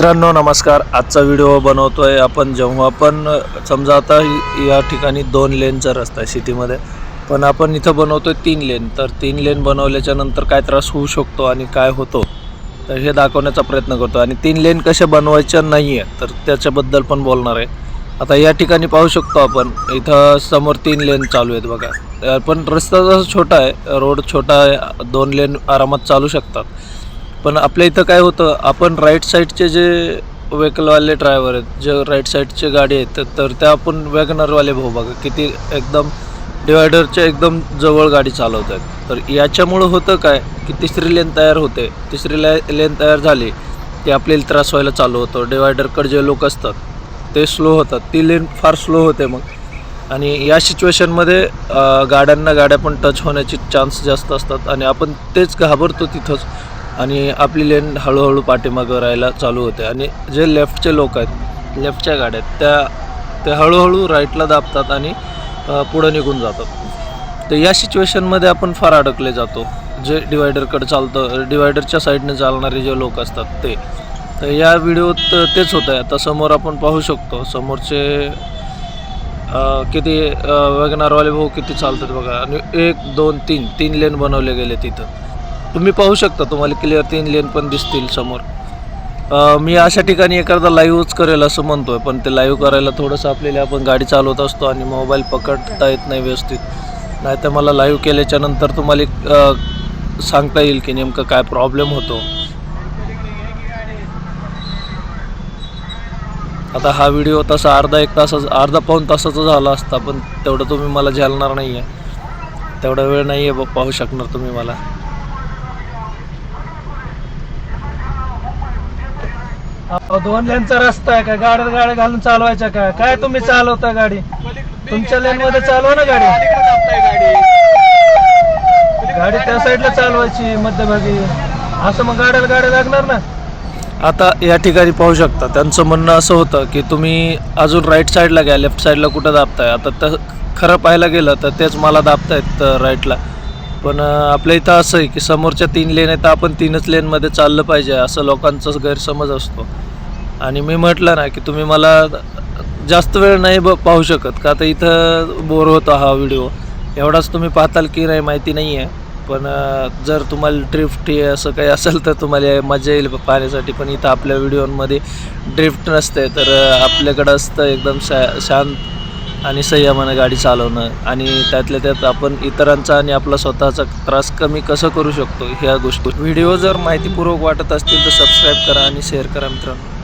मित्रांनो नमस्कार. आजचा व्हिडिओ बनवतो आहे आपण जेव्हा पण समजा आता या ठिकाणी दोन लेनचा रस्ता आहे सिटीमध्ये पण आपण इथं बनवतो आहे तीन लेन. तर तीन लेन बनवल्याच्या नंतर काय त्रास होऊ शकतो आणि काय होतो तर हे दाखवण्याचा प्रयत्न करतो. आणि तीन लेन कशा बनवायच्या नाही आहे तर त्याच्याबद्दल पण बोलणार आहे. आता या ठिकाणी पाहू शकतो आपण इथं समोर तीन लेन चालू आहेत बघा. पण रस्ता जसा छोटा आहे रोड छोटा आहे दोन लेन आरामात चालू शकतात. पण आपल्या इथं काय होतं आपण राईट साईडचे जे व्हेकलवाले ड्रायव्हर आहेत जे राईट साईडचे गाडी आहेत तर- त्या आपण वॅगनरवाले भाऊ बघा किती एकदम डिवायडरच्या एकदम जवळ गाडी चालवत आहेत तर याच्यामुळं होतं काय की तिसरी लेन तयार होते. तिसरी ले लेन तयार झाली की आपल्याला त्रास व्हायला चालू होतो. डिवायडरकडे जे लोक असतात ते स्लो होतात. ती लेन फार स्लो होते मग. आणि या सिच्युएशनमध्ये गाड्यांना गाड्या पण टच होण्याचे चान्स जास्त असतात. आणि आपण तेच घाबरतो तिथंच. आणि आपली लेन हळूहळू पाठीमागं राहायला चालू होते. आणि जे लेफ्टचे लोक आहेत लेफ्टच्या गाड्या आहेत त्या ते हळूहळू राईटला दाबतात आणि पुढं निघून जातात. तर या सिच्युएशनमध्ये आपण फार अडकले जातो. जे डिवायडरकडे चालतं डिवायडरच्या साईडने चालणारे जे लोक असतात ते. तर या व्हिडिओत तेच होतं आहे आता समोर आपण पाहू शकतो समोरचे किती वॅगनारवाले भाऊ किती चालतात बघा. आणि एक दोन तीन तीन लेन बनवले गेले तिथं. तुम्ही पाहू शकता तुम्हाला क्लिअर तीन लेन पण दिसतील समोर. मी अशा ठिकाणी एखादा लाईव्हच करेल असं म्हणतो आहे पण ते लाईव्ह करायला थोडंसं आपल्याला आपण गाडी चालवत असतो आणि मोबाईल पकडता येत नाही व्यवस्थित. नाही तर मला लाईव्ह केल्याच्यानंतर तुम्हाला सांगता येईल की नेमकं काय प्रॉब्लेम होतो. आता हा व्हिडिओ तसा अर्धा एक तासाचा अर्धा पाऊन तासाचा झाला असता पण तेवढं तुम्ही मला झेलणार नाही आहे तेवढा वेळ नाही आहे पाहू शकणार तुम्ही मला. दोन लेनचा रस्ता आहे का? गाड्या गाड्या घालून चालवायच्या का? काय तुम्ही चालवता गाडी? तुमच्या लेन मध्ये चालवा ना गाडी. गाडी त्या साईडला चालवायची मध्यभागी. असं मग गाड्याला गाड्या लागणार ना? आता या ठिकाणी पाहू शकता त्यांचं म्हणणं असं होतं की तुम्ही अजून राईट साईडला घ्या लेफ्ट साईडला कुठं दाबताय? आता तर खरं पाहायला गेलं तर तेच मला दाबतायत राईटला पण आपल्या इथं असं आहे की समोरच्या तीन लेन आहेत तर आपण तीनच लेनमध्ये चाललं पाहिजे असं लोकांचा गैरसमज असतो. आणि मी म्हटलं ना की तुम्ही मला जास्त वेळ नाही ब पाहू शकत का तर इथं बोर होतो हा व्हिडिओ एवढाच तुम्ही पाहताल की नाही माहिती नाही आहे पण जर तुम्हाला ड्रिफ्ट हे असं काही असेल तर तुम्हाला मजा येईल पाहण्यासाठी पण इथं आपल्या व्हिडिओमध्ये ड्रिफ्ट नसते तर आपल्याकडं असतं एकदम शा शांत आणि संयमानं गाडी चालवणं आणि त्यातल्या त्यात आपण इतरांचा आणि आपला स्वतःचा त्रास कमी कसं करू शकतो ह्या गोष्टी. व्हिडिओ जर माहितीपूर्वक वाटत असतील तर सबस्क्राईब करा आणि शेअर करा मित्रांनो.